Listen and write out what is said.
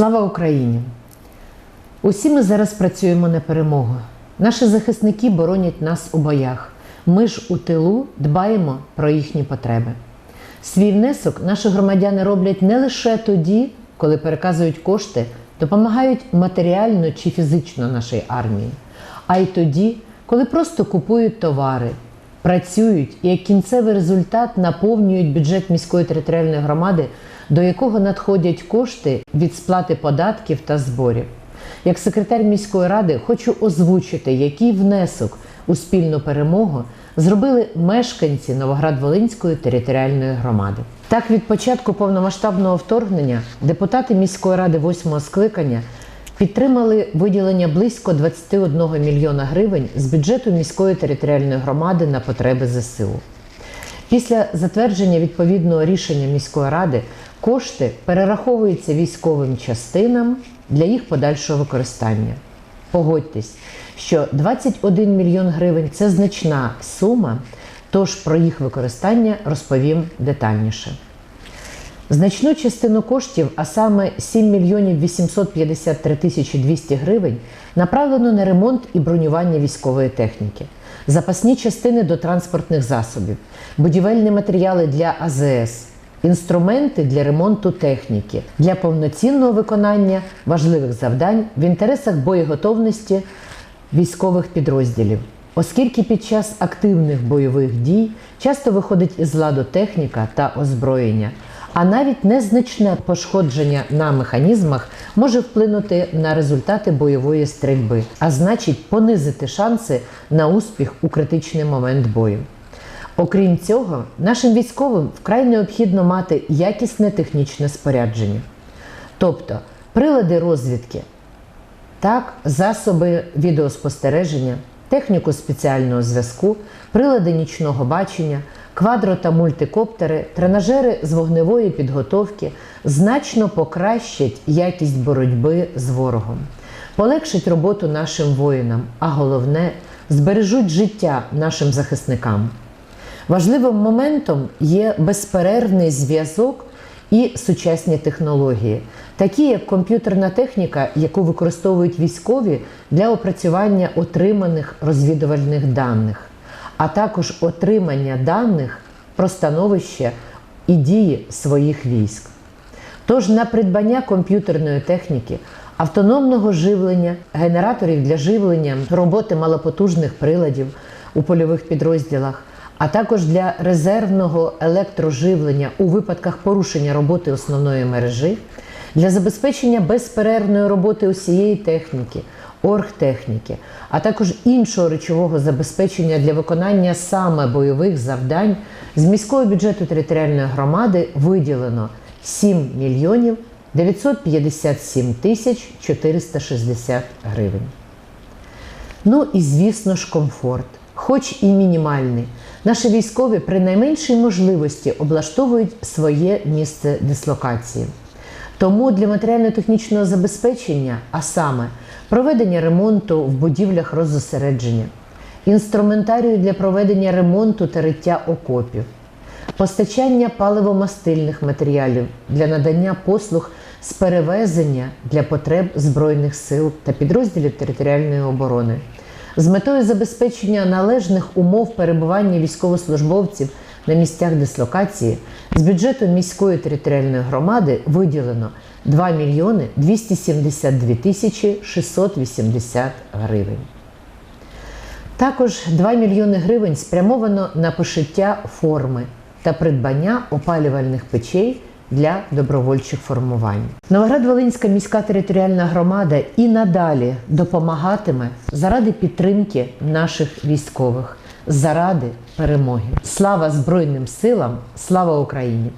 Слава Україні! Усі ми зараз працюємо на перемогу. Наші захисники боронять нас у боях. Ми ж у тилу дбаємо про їхні потреби. Свій внесок наші громадяни роблять не лише тоді, коли переказують кошти, допомагають матеріально чи фізично нашій армії, а й тоді, коли просто купують товари, працюють і як кінцевий результат наповнюють бюджет міської територіальної громади, до якого надходять кошти від сплати податків та зборів. Як секретар міської ради хочу озвучити, який внесок у спільну перемогу зробили мешканці Новоград-Волинської територіальної громади. Так, від початку повномасштабного вторгнення депутати міської ради восьмого скликання підтримали виділення близько 21 мільйона гривень з бюджету міської територіальної громади на потреби ЗСУ. Після затвердження відповідного рішення міської ради кошти перераховуються військовим частинам для їх подальшого використання. Погодьтесь, що 21 мільйон гривень це значна сума, тож про їх використання розповім детальніше. Значну частину коштів, а саме 7 мільйонів 853 тисячі 200 гривень, направлено на ремонт і бронювання військової техніки, запасні частини до транспортних засобів, будівельні матеріали для АЗС, інструменти для ремонту техніки, для повноцінного виконання важливих завдань в інтересах боєготовності військових підрозділів. Оскільки під час активних бойових дій часто виходить із ладу техніка та озброєння, а навіть незначне пошкодження на механізмах може вплинути на результати бойової стрільби, а значить понизити шанси на успіх у критичний момент бою. Окрім цього, нашим військовим вкрай необхідно мати якісне технічне спорядження, тобто прилади розвідки, так, засоби відеоспостереження, техніку спеціального зв'язку, прилади нічного бачення, квадро та мультикоптери, тренажери з вогневої підготовки значно покращать якість боротьби з ворогом, полегшать роботу нашим воїнам, а головне збережуть життя нашим захисникам. Важливим моментом є безперервний зв'язок і сучасні технології, такі як комп'ютерна техніка, яку використовують військові для опрацювання отриманих розвідувальних даних, а також отримання даних про становище і дії своїх військ. Тож на придбання комп'ютерної техніки, автономного живлення, генераторів для живлення, роботи малопотужних приладів у польових підрозділах, а також для резервного електроживлення у випадках порушення роботи основної мережі, для забезпечення безперервної роботи усієї техніки, оргтехніки, а також іншого речового забезпечення для виконання саме бойових завдань з міського бюджету територіальної громади виділено 7 мільйонів 957 тисяч 460 гривень. Ну і звісно ж, комфорт, хоч і мінімальний. Наші військові при найменшій можливості облаштовують своє місце дислокації. Тому для матеріально-технічного забезпечення, а саме проведення ремонту в будівлях роззосередження, інструментарію для проведення ремонту та риття окопів, постачання паливомастильних матеріалів для надання послуг з перевезення для потреб Збройних сил та підрозділів територіальної оборони, з метою забезпечення належних умов перебування військовослужбовців на місцях дислокації з бюджету міської територіальної громади виділено 2 мільйони 272 тисячі 680 гривень. Також 2 мільйони гривень спрямовано на пошиття форми та придбання опалювальних печей для добровольчих формувань. Новоград-Волинська міська територіальна громада і надалі допомагатиме заради підтримки наших військових, заради перемоги. Слава Збройним силам! Слава Україні!